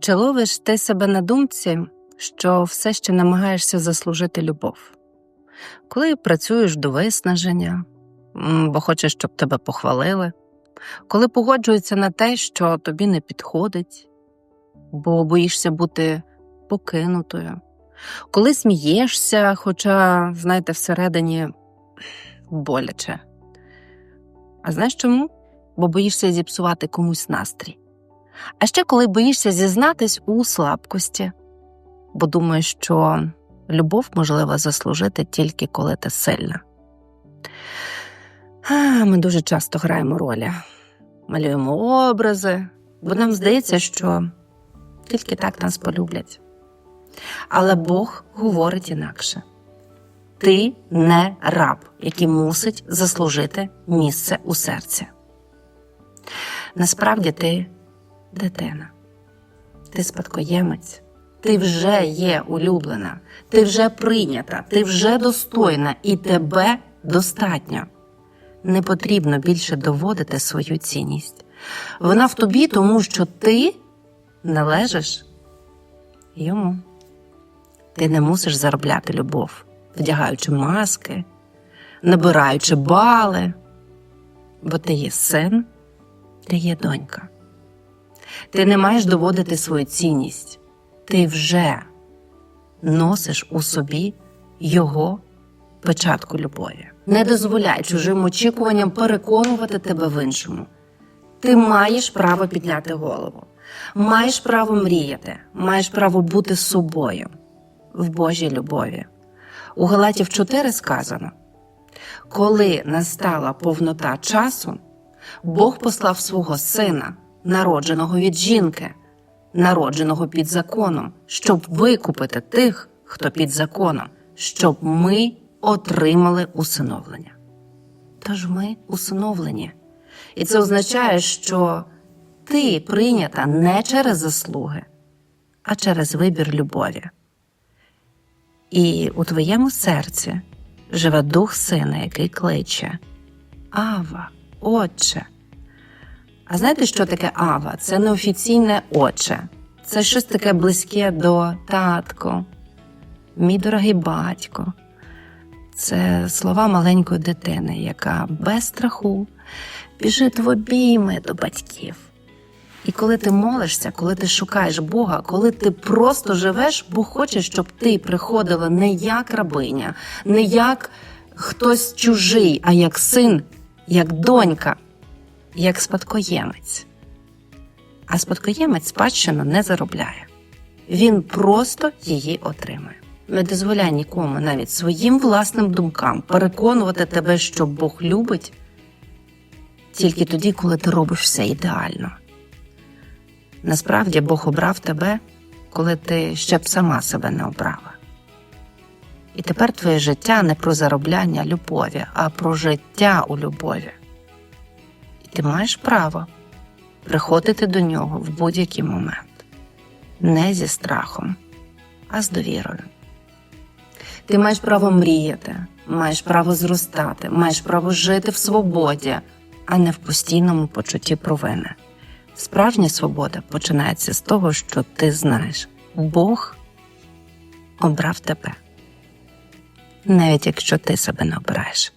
Чи ловиш ти себе на думці, що все ще намагаєшся заслужити любов? Коли працюєш до виснаження, бо хочеш, щоб тебе похвалили, коли погоджуються на те, що тобі не підходить, бо боїшся бути покинутою, коли смієшся, хоча, знаєте, всередині боляче. А знаєш чому? Бо боїшся зіпсувати комусь настрій. А ще коли боїшся зізнатись у слабкості, бо думаєш, що любов можливо заслужити тільки коли ти сильна. Ми дуже часто граємо ролі, малюємо образи, бо нам здається, що тільки так нас полюблять. Але Бог говорить інакше: ти не раб, який мусить заслужити місце у серці. Насправді ти дитина, ти спадкоємець, ти вже є улюблена, ти вже прийнята, ти вже достойна і тебе достатньо. Не потрібно більше доводити свою цінність. Вона в тобі, тому що ти належиш йому. Ти не мусиш заробляти любов, вдягаючи маски, набираючи бали, бо ти є син, ти є донька. Ти не маєш доводити свою цінність, ти вже носиш у собі його печатку любові. Не дозволяй чужим очікуванням переконувати тебе в іншому. Ти маєш право підняти голову, маєш право мріяти, маєш право бути собою в Божій любові. У Галатів 4 сказано: коли настала повнота часу, Бог послав свого сина, народженого від жінки, народженого під законом, щоб викупити тих, хто під законом, щоб ми отримали усиновлення. Тож ми усиновлені. І це означає, що ти прийнята не через заслуги, а через вибір любові. І у твоєму серці живе дух сина, який кличе Ава, Отче. А знаєте, що таке Ава? Це неофіційне Отче. Це щось таке близьке до татко, мій дорогий батько. Це слова маленької дитини, яка без страху біжить в обійми до батьків. І коли ти молишся, коли ти шукаєш Бога, коли ти просто живеш, Бог хоче, щоб ти приходила не як рабиня, не як хтось чужий, а як син, як донька, як спадкоємець. А спадкоємець спадщину не заробляє. Він просто її отримує. Не дозволяй нікому, навіть своїм власним думкам, переконувати тебе, що Бог любить тільки тоді, коли ти робиш все ідеально. Насправді Бог обрав тебе, коли ти ще б сама себе не обрала. І тепер твоє життя не про заробляння любові, а про життя у любові. Ти маєш право приходити до нього в будь-який момент, не зі страхом, а з довірою. Ти маєш право мріяти, маєш право зростати, маєш право жити в свободі, а не в постійному почутті провини. Справжня свобода починається з того, що ти знаєш, Бог обрав тебе, навіть якщо ти себе не обираєш.